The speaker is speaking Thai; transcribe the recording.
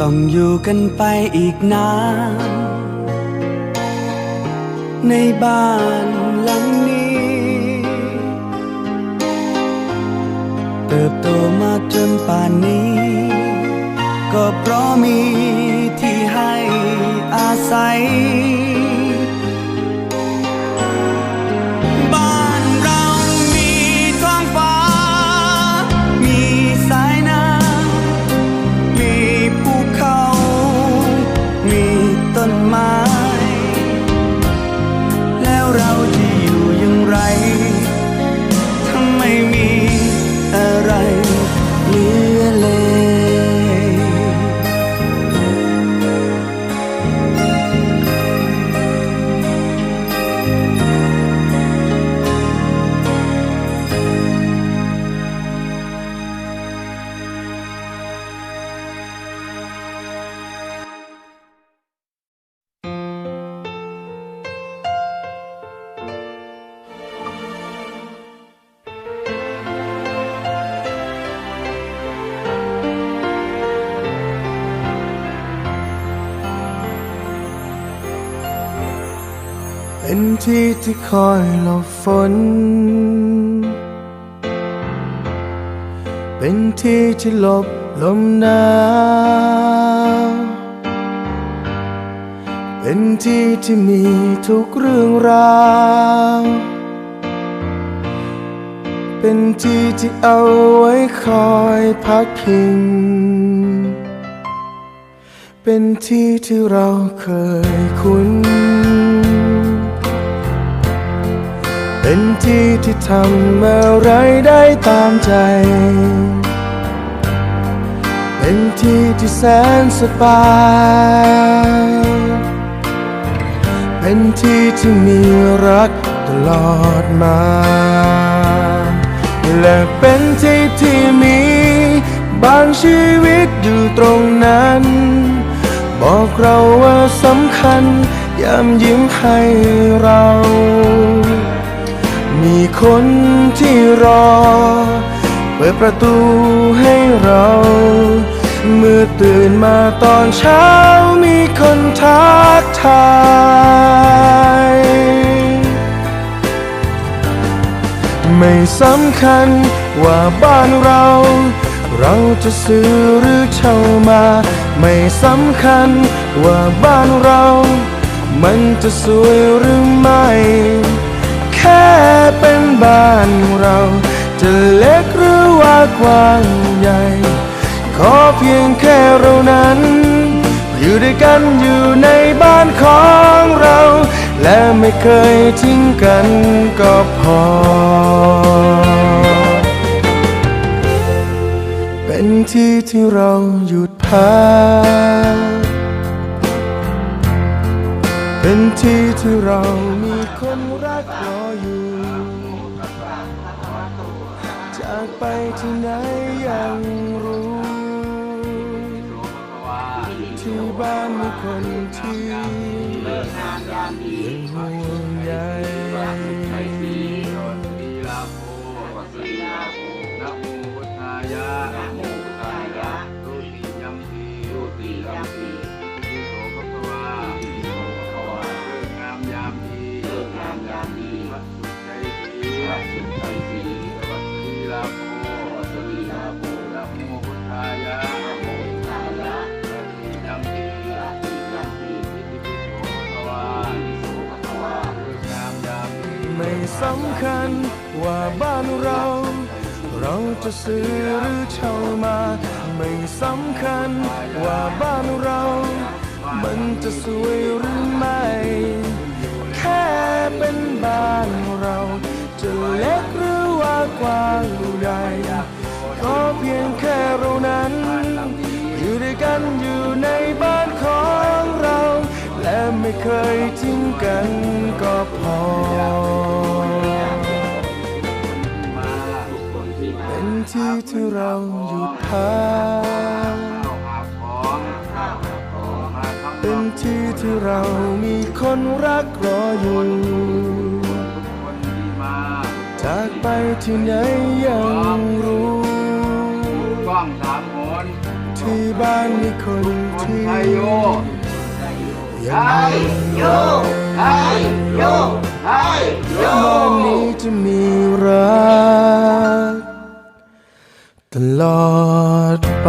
ต้องอยู่กันไปอีกนาน ในบ้านหลังนี้ เติบโตมาจนป่านนี้ ก็เพราะมีที่ให้อาศัย ไม้ แล้วเราจะ เป็นที่ที่คอยหลบฝน เป็นที่ที่หลบลมหนาว เป็นที่ที่มีทุกเรื่องราว เป็นที่ที่เอาไว้คอยพักพิง เป็นที่ที่เราเคยคุ้น เป็นที่ที่ทำอะไรได้ตามใจ เป็นที่ที่แสนสบาย เป็นที่ที่มีรักตลอดมาและเป็นที่ที่มี บางชีวิตอยู่ตรงนั้น บอกเราว่าสำคัญยามยิ้มให้เรา มีคนที่รอ เปิดประตูให้เรา เมื่อตื่นมาตอนเช้ามีคนทักทายไม่สำคัญว่าบ้านเรา เราจะซื้อหรือเช่ามา ไม่สำคัญว่าบ้านเรา มันจะสวยหรือไม่ บ้านเราจะเล็กหรือว่ากว้างใหญ่ ขอเพียงแค่เรานั้น อยู่ด้วยกันอยู่ในบ้านของเรา และไม่เคยทิ้งกันก็พอ เป็นที่ที่เราหยุดพักเป็นที่ที่เรา จากไปที่ไหนยังรู้ ที่บ้านมีคนที่ยังห่วง สำคัญว่าบ้านเรา เราจะซื้อหรือเช่ามา ไม่สำคัญว่าบ้านเรา มันจะสวยหรือไม่ แค่เป็นบ้านเรา จะเล็กหรือว่ากว้างใหญ่ก็เพียงแค่เรานั้น อยู่ด้วยกันอยู่ในบ้านของเรา และไม่เคยทิ้งกันก็พอ เป็นที่ที่เราหยุดพักเป็นที่ที่เรามีคนรักรออยู่ จากไปที่ไหนยังรู้ที่บ้านมีคนคนที่ไทยโยยังโยไทยโยไทยโยบ้านนี้จะมีรัก ตลอดไป